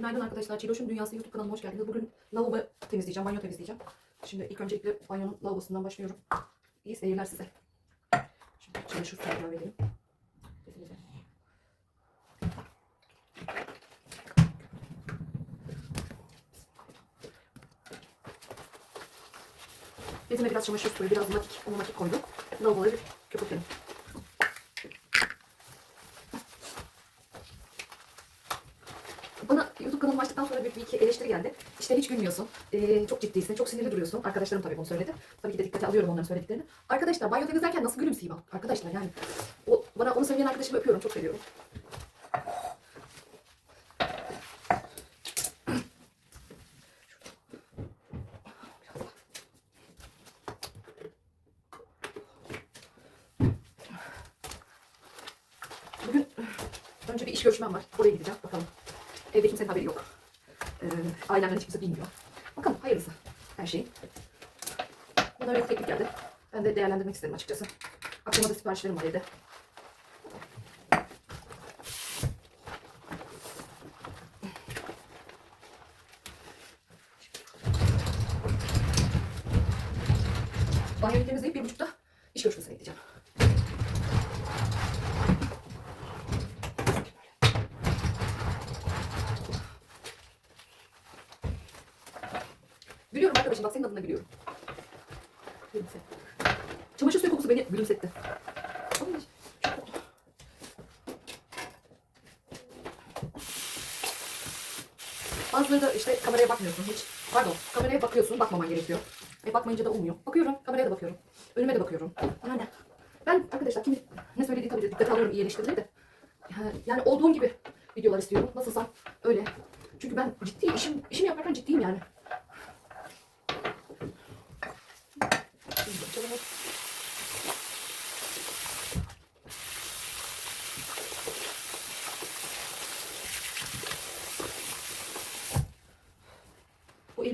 Günaydın arkadaşlar. Çiloş'un Dünyası YouTube kanalıma hoş geldiniz. Bugün lavabo temizleyeceğim, banyo temizleyeceğim. Şimdi ilk öncelikle banyonun lavabosundan başlıyorum. İyi seyirler size. Şimdi çamaşır suyunu vereyim. Bezime biraz çamaşır suyu, biraz matik, onu matik koydum. Lavaboları köpürtelim. Bana YouTube kanalımı açtıktan sonra bir, bir iki eleştiri geldi. İşte hiç gülmüyorsun. Ee, çok ciddisin. Çok sinirli duruyorsun. Arkadaşlarım tabii bunu söyledi. Tabii ki de dikkate alıyorum onların söylediklerini. Arkadaşlar banyo temizlerken nasıl gülümseyeyim? Arkadaşlar yani. O, bana onu söyleyen arkadaşımı öpüyorum. Çok seviyorum. Bugün önce bir iş görüşmem var. Oraya gideceğim. Bakalım. Evde kimsenin haberi yok. Ee, ailemden hiç kimse bilmiyor. Bakalım hayırlısı her şey. Öyle bir teklif geldi. Ben de değerlendirmek istedim açıkçası. Aklıma da siparişlerim var evde. Banyoyu temizleyip bir buçukta iş görüşmesine gideceğim. Gülüyorum arkadaşım bak senin adına gülüyorum. Gülümse. Çamaşır suyu kokusu beni gülümsetti. Bazıları da işte kameraya bakmıyorsun hiç. Pardon kameraya bakıyorsun bakmaman gerekiyor. E bakmayınca da olmuyor. Bakıyorum kameraya da bakıyorum. Önüme de bakıyorum. Yani ben arkadaşlar kim ne söylediği tabii de dikkate alıyorum iyi de. Yani olduğum gibi videolar istiyorum. Nasılsam öyle. Çünkü ben ciddi işim işimi yaparken ciddiyim yani.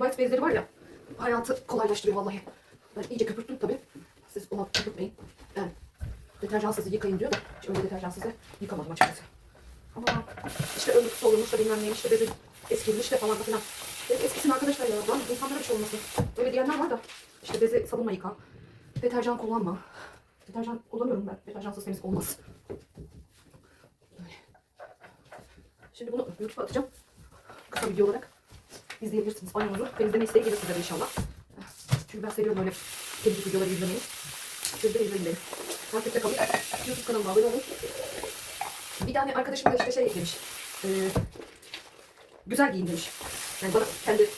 Bu e-bike bezleri var ya, hayatı kolaylaştırıyor vallahi. Ben iyice köpürttüm tabii. Siz ona köpürtmeyin. Ben deterjansız yıkayın diyor da hiç öyle deterjansız da yıkamadım açıkçası. Ama işte ömrü kısa olmuş da bilmem neymiş de bezi eskilmiş de falan da filan. Benim eskisin arkadaşlar ya. Lan insanlara bir şey olmasın. Öyle diyenler var da işte bezi sabunla yıka. Deterjan kullanma. Deterjan kullanıyorum ben. Deterjansız temiz olmaz. Şimdi bunu YouTube'a atacağım. Kısa video olarak izleyebilirsiniz. Banyonuzu temizleme isteği gelir size de inşallah. Çünkü ben seviyorum öyle temizlik videoları izlemeyi. Siz de izleyin beni. Takipte kalın. YouTube kanalıma abone olun. Bir tane arkadaşım da işte şey demiş. Ee, güzel giyin demiş. Yani bana kendi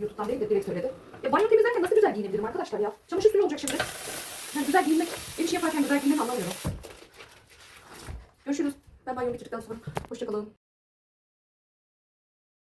YouTube'dan değil de direkt söyledi. Ya banyo temizlerken nasıl güzel giyinebilirim arkadaşlar ya? Çamaşır suyu olacak şimdi. Yani güzel giyinmek, bir iş yaparken güzel giyinmek anlamıyorum. Görüşürüz. Ben banyomu bitirdikten sonra. Hoşçakalın.